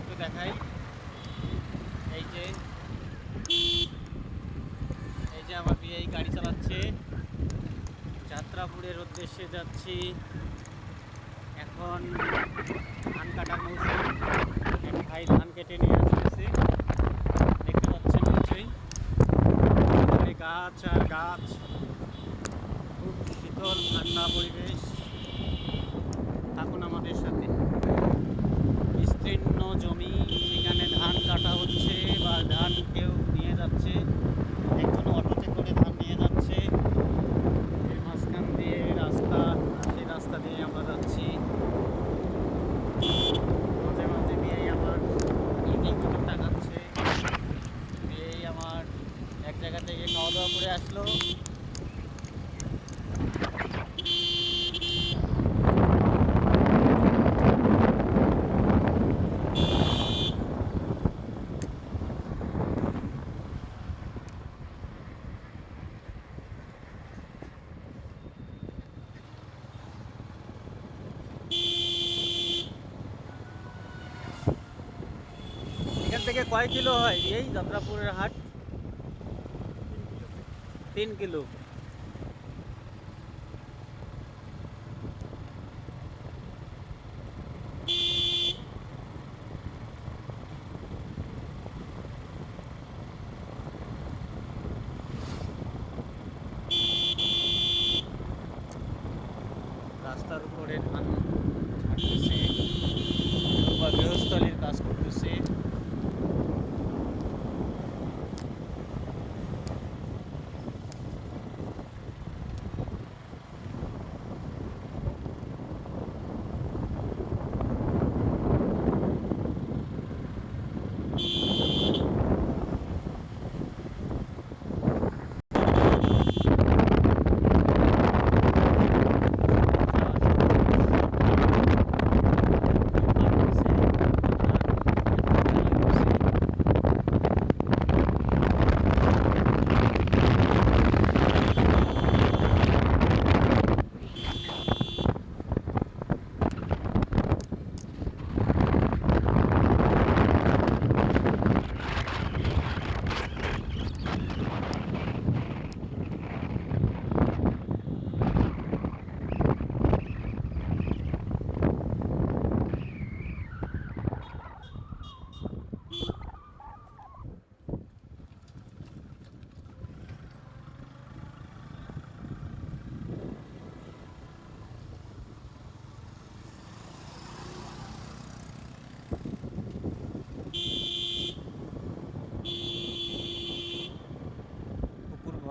একটু দেখাই। এই যে এই যে আমার বিয়ে গাড়ি চালাচ্ছে। যাত্রাপুরের উদ্দেশ্যে যাচ্ছি। এখন ধান কাটার মৌসুম। এক ভাই ধান কেটে নিয়ে আসতেছে। দেখতে পাচ্ছেন নিশ্চয়ই। গাছ আর গাছ। খুব শীতল ঠান্ডা পরিবেশ। থেকে কয় কিলো হয়? এই যাত্রাপুরের হাট। তিন কিলো। রাস্তার উপরে ধান ছাড়তেছে বা গৃহস্থলীর কাজ করতেছে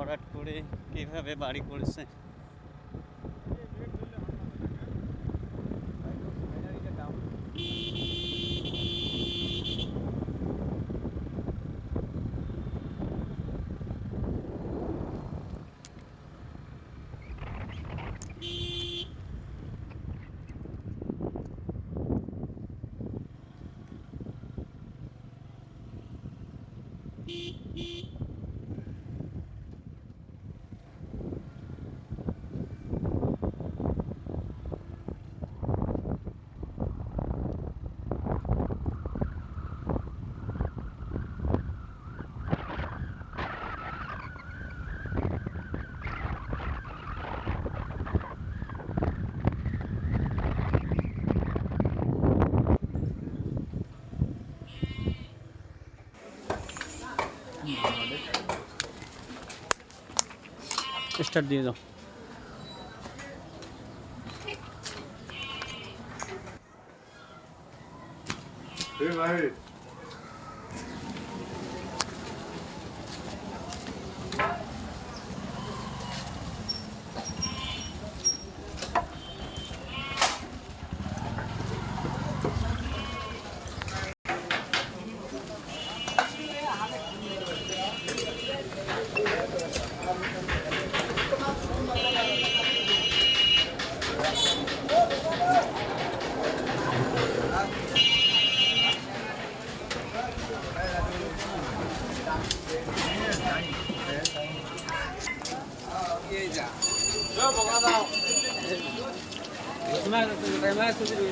পুকুর ভরাট করে কীভাবে বাড়ি করেছে मस्टर्ड दे दो। भाई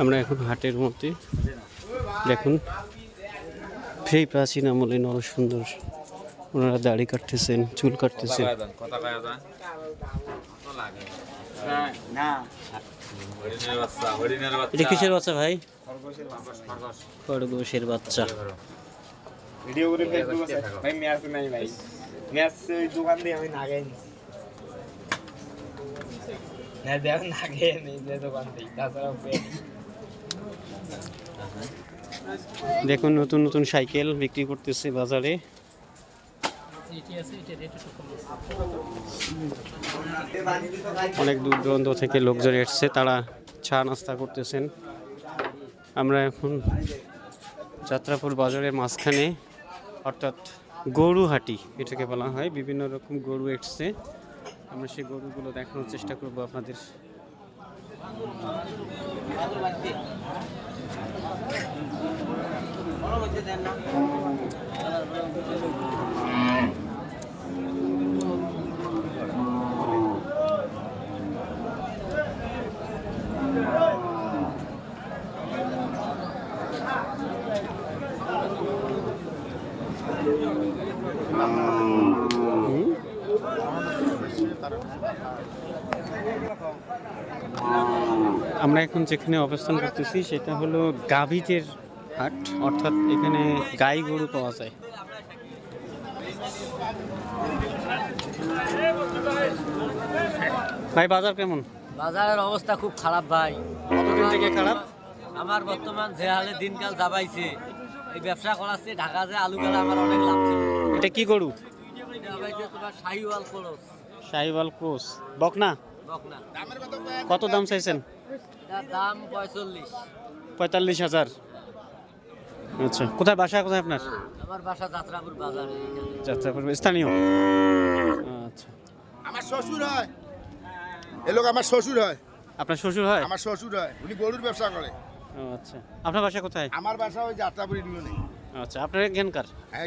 আমরা এখন হাটের মধ্যে। দেখুন সেই প্রাচীন আমলে নর সুন্দর ওনারা দাড়ি কাটতেছেন চুল কাটতেছেন। এটা কিসের বাচ্চা ভাই? খরগোশের বাচ্চা। ভিডিও করে ফেসবুক আছে? ভাই ম্যাচ নাই। ভাই ম্যাচ ওই দোকান দিয়ে আমি নাগাই না দেখ নাগে নেই যে দোকান থেকে। তাছাড়া দেখুন নতুন নতুন সাইকেল বিক্রি করতেছে বাজারে। অনেক দূর দূরান্ত থেকে লোকজন এসছে, তারা চা নাস্তা করতেছেন। আমরা এখন যাত্রাপুর বাজারের মাঝখানে, অর্থাৎ গরুহাটি এটাকে বলা হয়, বিভিন্ন রকম গরু এসছে। আমরা সেই গরুগুলো দেখানোর চেষ্টা করব আপনাদের। আমরা এখন যেখানে অবস্থান করতেছি সেটা হলো গাভীটের হাট অর্থাৎ এখানে গাই গরু পাওয়া যায়। ভাই বাজার কেমন? বাজারের অবস্থা খুব খারাপ ভাই। কতদিন থেকে খারাপ? আমার বর্তমান যে হালে দিনকাল যাবাইছে এই ব্যবসা করাচ্ছে ঢাকা যে আলু গেলে আমার অনেক লাভ ছিল। এটা কি গরু? তোমার শাহিওয়াল খরচ। শাহিওয়াল ক্রোস বকনা? বকনা। কত দাম চাইছেন? দাম পঁয়তাল্লিশ। পঁয়তাল্লিশ হাজার। আচ্ছা কোথায় বাসা কোথায় আপনার? আমার বাসা যাত্রাপুর বাজারে যাত্রাপুর স্থানীয়? আচ্ছা। আমার শ্বশুর হয়। এ লোক আমার শ্বশুর হয়। আপনার শ্বশুর হয়? আমার শ্বশুর হয়। উনি গরুর ব্যবসা করে। আচ্ছা। আপনার বাসা কোথায়? আমার বাসা ওই যাত্রাপুর ইউনিয়নে আচ্ছা আপনার এখানকার? হ্যাঁ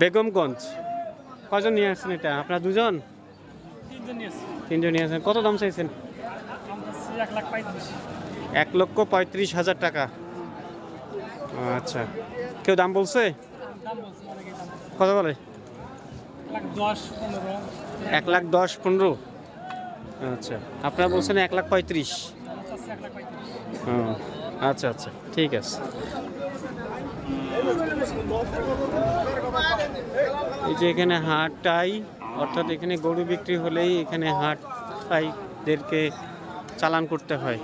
বেগমগঞ্জ। কজন নিয়ে আসছেন এটা? আপনার দুজন? তিনজন নিয়ে আসছেন। কত দাম চাইছেন? এক লক্ষ পঁয়ত্রিশ হাজার টাকা। আচ্ছা। কেউ দাম বলছে? কত বলে? এক লাখ দশ পনেরো। আচ্ছা। আপনারা বলছেন এক লাখ পঁয়ত্রিশ। আচ্ছা আচ্ছা। ঠিক আছে। এই যে এখানে হাটটাই অর্থাৎ এখানে গরু বিক্রি হলেই এখানে হাট পাইদেরকে চালান করতে হয়।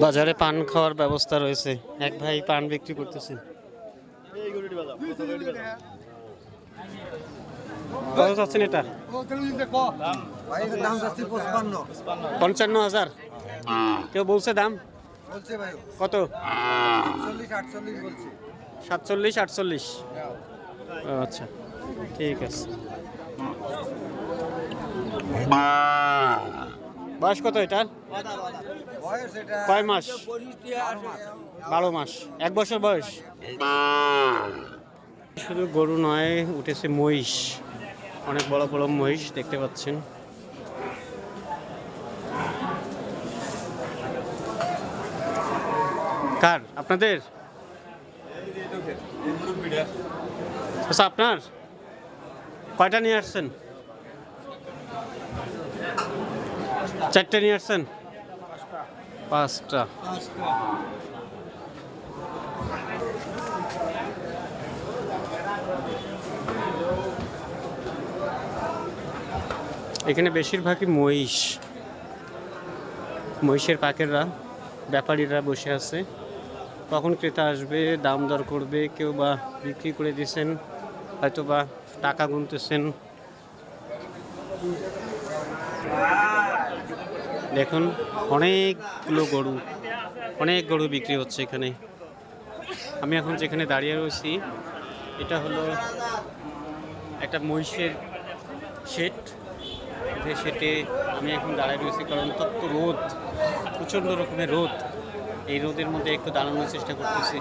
বাজারে পান খাওয়ার ব্যবস্থা রয়েছে। এক ভাই পান বিক্রি করতেছেন কত চাচ্ছেন এটা? পঞ্চান্ন হাজার। কেউ বলছে দাম? কত? সাতচল্লিশ আটচল্লিশ। আচ্ছা। ঠিক আছে। বয়স কত এটার এটা কয় মাস। বারো মাস। এক বছর বয়স? শুধু গরু নয়, উঠেছে মহিষ। অনেক বড় বড় মহিষ দেখতে পাচ্ছেন। কার? আপনাদের? আচ্ছা আপনার? কয়টা নিয়ে আসছেন? চারটে নিয়ে আসছেন? পাঁচটা। এখানে বেশিরভাগই মহিষ। মহিষের পাকেররা, ব্যাপারীরা বসে আছে। কখন ক্রেতা আসবে, দাম দর করবে, কেউ বা বিক্রি করে দিয়েছেন হয়তো বা টাকা গুনতেছেন। দেখুন, অনেকগুলো গরু, অনেক গরু বিক্রি হচ্ছে এখানে। আমি এখন যেখানে দাঁড়িয়ে রয়েছি, এটা হলো একটা মহিষের শেড। সেটি আমি এখন দাঁড়িয়ে রয়েছি, কারণ তত্ত্ব রোদ প্রচণ্ড রকমের রোদ এই রোদের মধ্যে একটু দাঁড়ানোর চেষ্টা করতেছি।